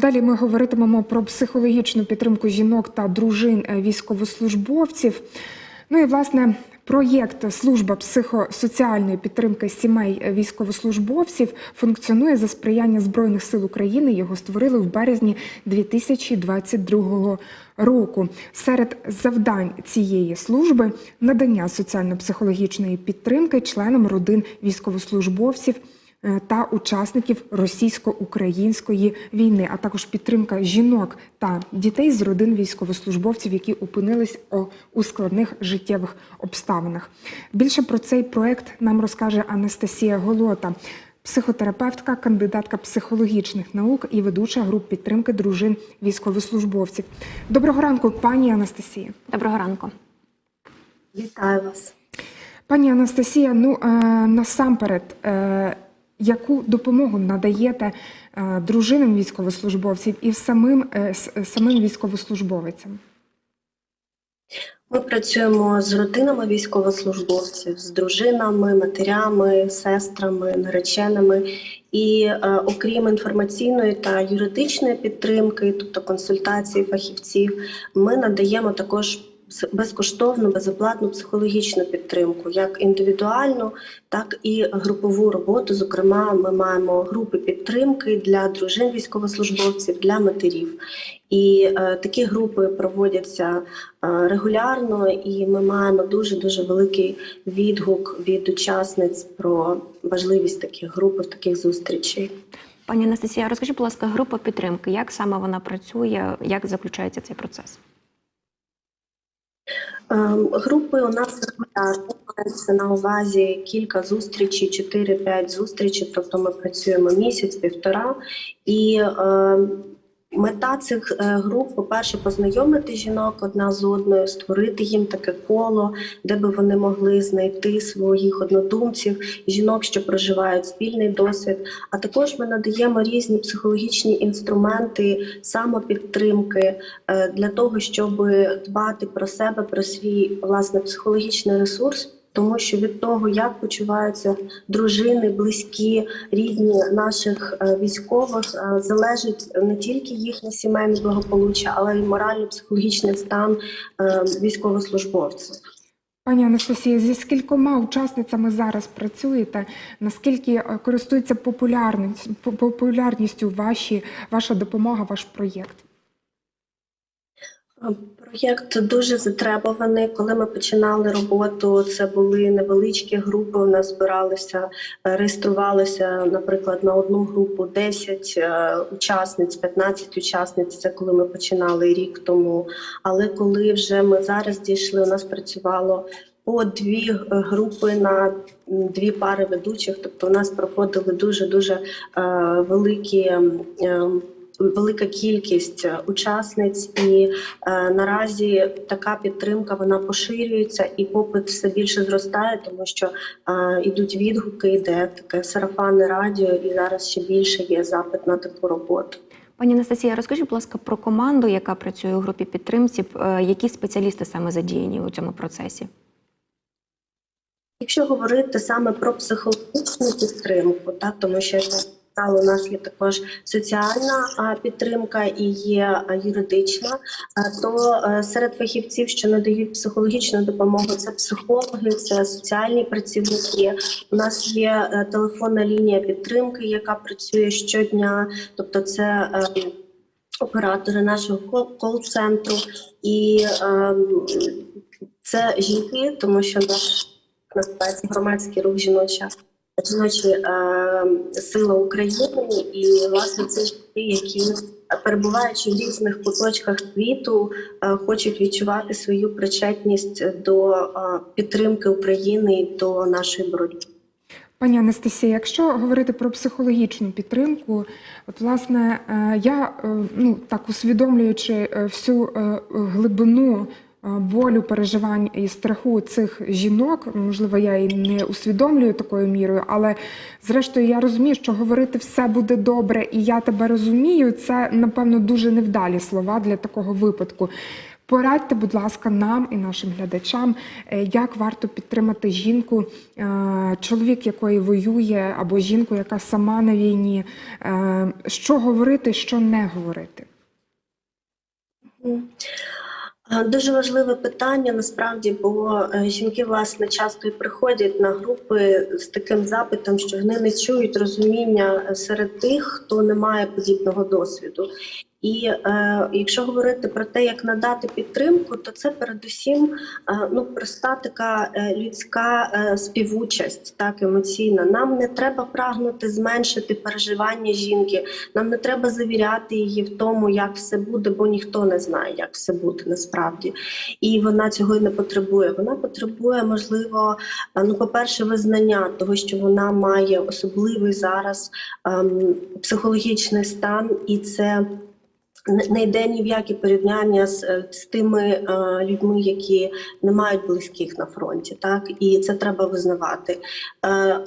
Далі ми говоритимемо про психологічну підтримку жінок та дружин е, військовослужбовців. Ну і власне проєкт Служба психосоціальної підтримки сімей військовослужбовців функціонує за сприяння Збройних сил України. Його створили в березні 2022 року. Серед завдань цієї служби надання соціально-психологічної підтримки членам родин військовослужбовців та учасників російсько-української війни, а також підтримка жінок та дітей з родин військовослужбовців, які опинились у складних життєвих обставинах. Більше про цей проект нам розкаже Анастасія Голота. Психотерапевтка, кандидатка психологічних наук і ведуча груп підтримки дружин військовослужбовців. Доброго ранку, пані Анастасія. Доброго ранку. Вітаю вас. Пані Анастасія, ну е, насамперед, е, яку допомогу надаєте е, дружинам військовослужбовців і самим, е, самим військовослужбовицям? Ми працюємо з родинами військовослужбовців, з дружинами, матерями, сестрами, нареченими. І е, окрім інформаційної та юридичної підтримки, тобто консультації фахівців, ми надаємо також безкоштовну, безоплатну психологічну підтримку, як індивідуальну, так і групову роботу. Зокрема, ми маємо групи підтримки для дружин військовослужбовців, для матерів. І е, такі групи проводяться е, регулярно, і ми маємо дуже дуже великий відгук від учасниць про важливість таких груп, таких зустрічей. Пані Анастасія, розкажіть, будь ласка, група підтримки, як саме вона працює, як заключається цей процес? Ем, Групи у нас регулярно мається на увазі кілька зустрічей, 4-5 зустрічей. Тобто ми працюємо місяць, півтора. І е, мета цих е, груп, по-перше, познайомити жінок одна з одною, створити їм таке коло, де би вони могли знайти своїх однодумців, жінок, що проживають спільний досвід. А також ми надаємо різні психологічні інструменти самопідтримки е, для того, щоб дбати про себе, про свій власне психологічний ресурс. Тому що від того, як почуваються дружини, близькі, рідні наших е, військових, е, залежить не тільки їхнє сімейне благополуччя, але й морально-психологічний стан е, військовослужбовців. Пані Анастасія, зі скількома учасницями зараз працюєте? Наскільки користується популярністю ваші, ваша допомога, ваш проєкт? Проєкт дуже затребуваний. Коли ми починали роботу, це були невеличкі групи. У нас збиралися, е, реєструвалися, наприклад, на одну групу 10 е, учасниць, 15 учасниць. Це коли ми починали рік тому. Але коли вже ми зараз дійшли, у нас працювало по дві е, групи на дві пари ведучих. Тобто, у нас проходили дуже дуже великі. Велика кількість е, учасниць, і е, наразі така підтримка вона поширюється, і попит все більше зростає, тому що е, йдуть відгуки, йде таке сарафанне радіо, і зараз ще більше є запит на таку роботу. Пані Анастасія, розкажіть, будь ласка, про команду, яка працює у групі підтримці, е, які спеціалісти саме задіяні у цьому процесі? Якщо говорити саме про психологічну підтримку, так тому що сказала, у нас є також соціальна підтримка і є юридична, то е, серед фахівців, що надають психологічну допомогу, це психологи, це соціальні працівники. У нас є е, телефонна лінія підтримки, яка працює щодня, тобто це. е, Оператори нашого кол- кол-центру, і ем, це жінки, тому що наш називається громадський рух жіноча жіночі е, сила України, і власне це жінки, які перебуваючи в різних куточках світу, е, хочуть відчувати свою причетність до е, підтримки України до нашої боротьби. Пані Анастасія, якщо говорити про психологічну підтримку, от власне я ну так усвідомлюючи всю глибину болю, переживань і страху цих жінок, можливо, я і не усвідомлюю такою мірою, але зрештою я розумію, що говорити все буде добре, і я тебе розумію, це напевно дуже невдалі слова для такого випадку. Порадьте, будь ласка, нам і нашим глядачам, е, як варто підтримати жінку, е, чоловік якої воює, або жінку, яка сама на війні. Е, Що говорити, що не говорити? Е, Дуже важливе питання насправді, бо е, жінки власне часто і приходять на групи з таким запитом, що вони не чують розуміння е, серед тих, хто не має подібного досвіду. І е, якщо говорити про те, як надати підтримку, то це передусім е, ну проста така е, людська е, співучасть, так емоційна. Нам не треба прагнути зменшити переживання жінки. Нам не треба завіряти її в тому, як все буде, бо ніхто не знає, як все буде насправді. І вона цього і не потребує. Вона потребує, можливо, е, ну, по-перше, визнання того, що вона має особливий зараз ем, психологічний стан, і це. Не- йде ні в які порівняння з, е, з тими е, людьми, які не мають близьких на фронті, так і це треба визнавати. Е,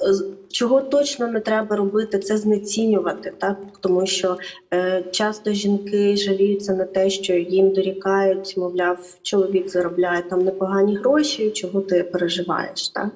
чого точно не треба робити, це знецінювати, так тому що е, часто жінки жаліються на те, що їм дорікають, мовляв, чоловік заробляє там непогані гроші, чого ти переживаєш, так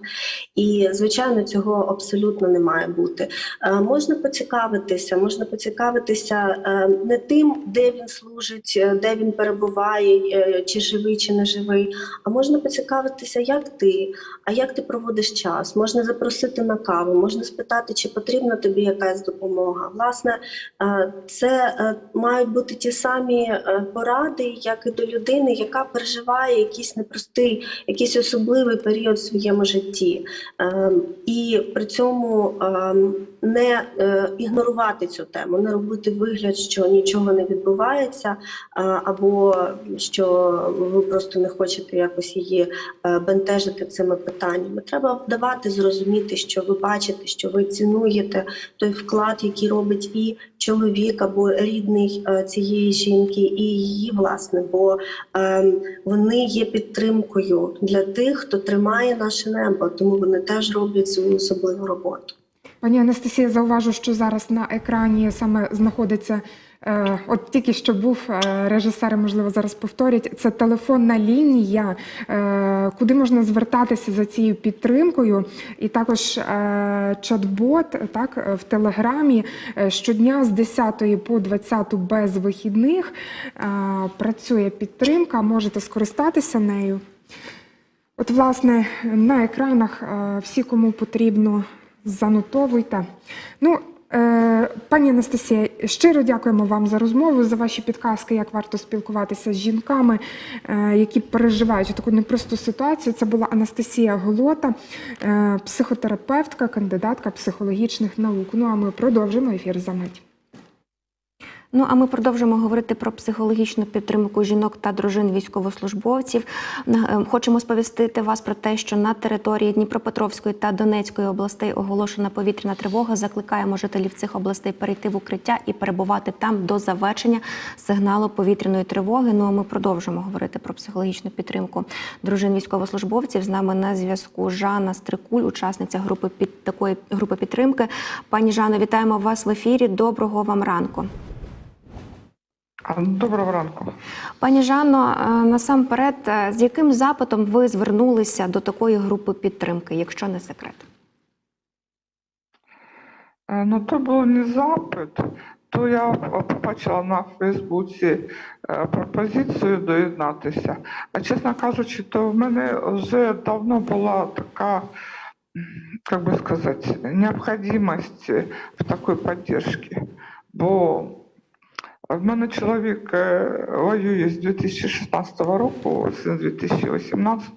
і звичайно цього абсолютно не має бути. Е, можна поцікавитися, можна поцікавитися е, не тим, де він служить, е, де він перебуває, е, чи живий, чи не живий. А можна поцікавитися, як ти, а як ти проводиш час. Можна запросити на каву, можна спитати, чи потрібна тобі якась допомога. Власне, е, це мають бути ті самі поради, як і до людини, яка переживає якийсь непростий, якийсь особливий період в своєму житті. Ем, І при цьому ем, не е, ігнорувати цю тему, не робити вигляд, що нічого не відбувається, а, або що ви просто не хочете якось її е, бентежити цими питаннями. Треба давати зрозуміти, що ви бачите, що ви цінуєте той вклад, який робить і чоловік або рідний е, цієї жінки, і її власне, бо ем, вони є підтримкою для тих, хто тримає наше небо, тому вони теж роблять свою особливу роботу. Пані Анастасія, зауважу, що зараз на екрані саме знаходиться. е, От тільки що був е, режисери, можливо, зараз повторять. Це телефонна лінія, е, куди можна звертатися за цією підтримкою, і також чат-бот так в телеграмі щодня з 10 по 20 без вихідних працює підтримка. Можете скористатися нею. От, власне, на екранах всі, кому потрібно, занотовуйте. Ну, е, пані Анастасія, щиро дякуємо вам за розмову, за ваші підказки, як варто спілкуватися з жінками, е, які переживають таку непросту ситуацію. Це була Анастасія Голота, е, психотерапевтка, кандидатка психологічних наук. Ну а ми продовжимо ефір за мить. Ну а ми продовжимо говорити про психологічну підтримку жінок та дружин військовослужбовців. Е, Хочемо сповістити вас про те, що на території Дніпропетровської та Донецької областей оголошена повітряна тривога. Закликаємо жителів цих областей перейти в укриття і перебувати там до завершення сигналу повітряної тривоги. Ну а ми продовжимо говорити про психологічну підтримку дружин військовослужбовців. З нами на зв'язку Жанна Стрикуль, учасниця групи під такої групи підтримки. Пані Жано, вітаємо вас в ефірі. Доброго вам ранку. А, Доброго ранку. Пані Жанно, е, насамперед, е, з яким запитом ви звернулися до такої групи підтримки, якщо не секрет? Е, Ну, то був не запит, то я побачила на Фейсбуці пропозицію доєднатися. А чесно кажучи, то в мене вже давно була така, м, как бы сказать, необходимость в такой поддержке. Бо в мене чоловік е, воює з 2016 року, з 2018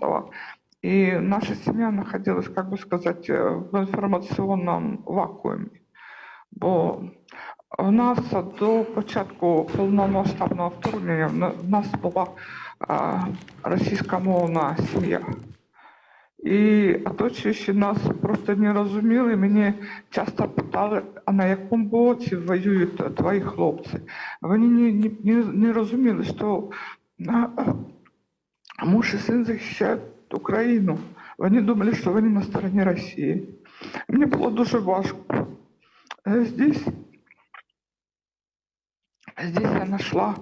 И наша семья находилась, как бы сказать, э, в информаційному вакуумі. Бо у нас до початку повномасштабного вторгнення в на- в нас була а, російськомовна сім'я. І оточуючи нас просто не розуміли. Мені часто питали, а на якому боці воюють твої хлопці. Вони не, не, не, розуміли, що муж і син захищають Україну. Вони думали, що вони на стороні Росії. Мені було дуже важко. Е, Здесь, здесь я знайшла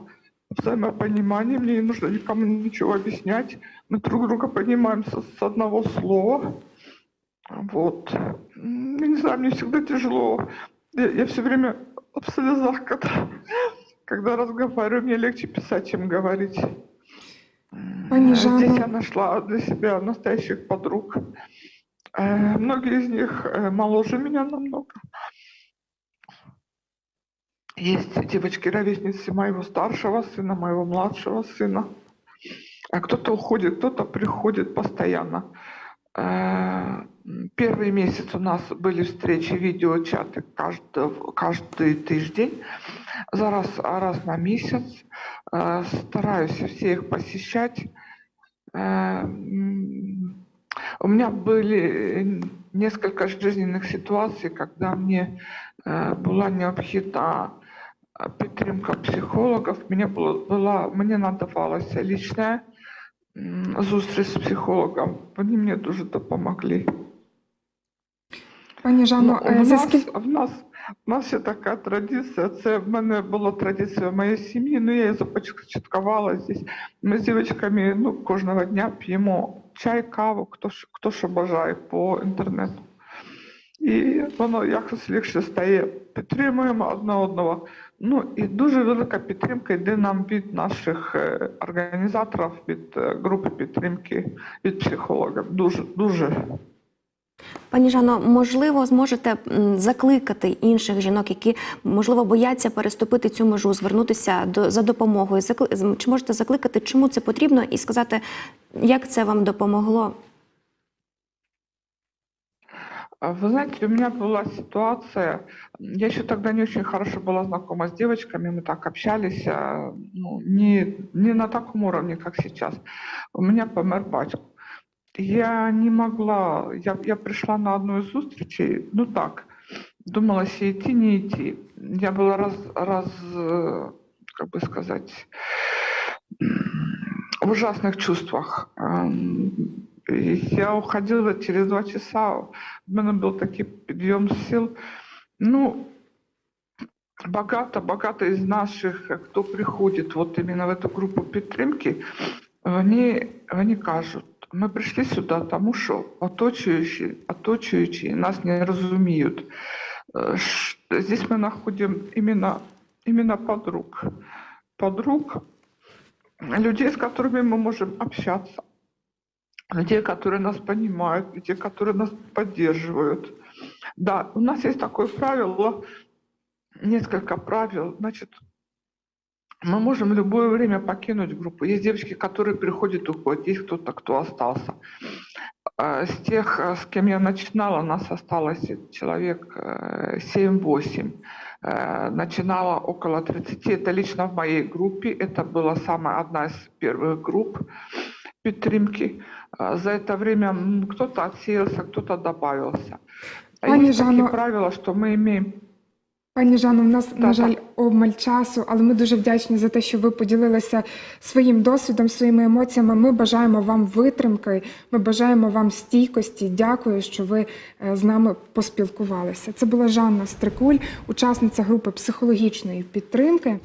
взаимопонимание, мне не нужно никому ничего объяснять. Мы друг друга понимаем со- с одного слова. Вот. Я не знаю, мне всегда тяжело. Я, все время в слезах, когда, когда разговариваю. Мне легче писать, чем говорить. М, Пани Здесь я нашла для себя настоящих подруг. Э, Многие из них э, моложе меня намного. Есть девочки-ровесницы моего старшего сына, моего младшего сына. А кто-то уходит, кто-то приходит постоянно. Э, Первый месяц у нас были встречи, видеочаты каждый, каждый тиждень, за раз, раз на месяц. Э, Стараюсь все их посещать. Э, У меня были несколько жизненных ситуаций, когда мне была необходима підтримка психологов. Мені було була мені надавалася лічна зустріч з психологом. Вони мені дуже допомогли. Пані Жанно, Ну, е, в, нас, скільки в нас в нас є така традиція. Це в мене була традиція в моїй сім'ї. Ну я її започаткувала здесь. Ми з дівчатками ну, кожного дня п'ємо чай, каву, хто хто що бажає по інтернету. І воно якось легше стає. Підтримуємо одне одного. Ну і дуже велика підтримка йде нам від наших е, організаторів, від е, групи підтримки, від психологів. Дуже дуже. Пані Жано, можливо, зможете закликати інших жінок, які можливо бояться переступити цю межу, звернутися до за допомогою. Закли... Чи можете закликати, чому це потрібно, і сказати, як це вам допомогло? А Вы знаете, у меня была ситуация, я еще тогда не очень хорошо была знакома с девочками, мы так общались, а, ну, не, не на таком уровне, как сейчас. У меня помер батько. Я не могла, я, я пришла на одну из встречей, ну так, думала, си идти, не идти. Я была раз, раз как бы сказать, в ужасных чувствах Ам, и Я уходила через два часа, у мене був такий підйом сил. Ну, багато, багато із наших, хто приходить вот именно в эту групу підтримки, вони, вони кажуть, ми прийшли сюди, тому що оточуючі, оточуючі нас не розуміють. Е, ш- Здесь мы находим именно, именно подруг. Подруг, людей, с которыми мы можем общаться людей, которые нас понимают, людей, которые нас поддерживают. Да, у нас есть такое правило, несколько правил. Значит, мы можем в любое время покинуть группу. Есть девочки, которые приходят и уходят, есть кто-то, кто остался. А С тех, э, с кем я начинала, нас осталось человек э, 7-8. Э, Начинала около 30. Это лично в моей группе. Это была самая одна из первых групп підтримки. За это время кто-то отсеялся, кто-то добавился. Пані Есть такие Жанно, правила, что мы имеем Пані Жанно, в нас, Так, на жаль, так. обмаль часу, але ми дуже вдячні за те, що ви поділилися своїм досвідом, своїми емоціями. Ми бажаємо вам витримки, ми бажаємо вам стійкості. Дякую, що ви е, з нами поспілкувалися. Це була Жанна Стрикуль, учасниця групи психологічної підтримки.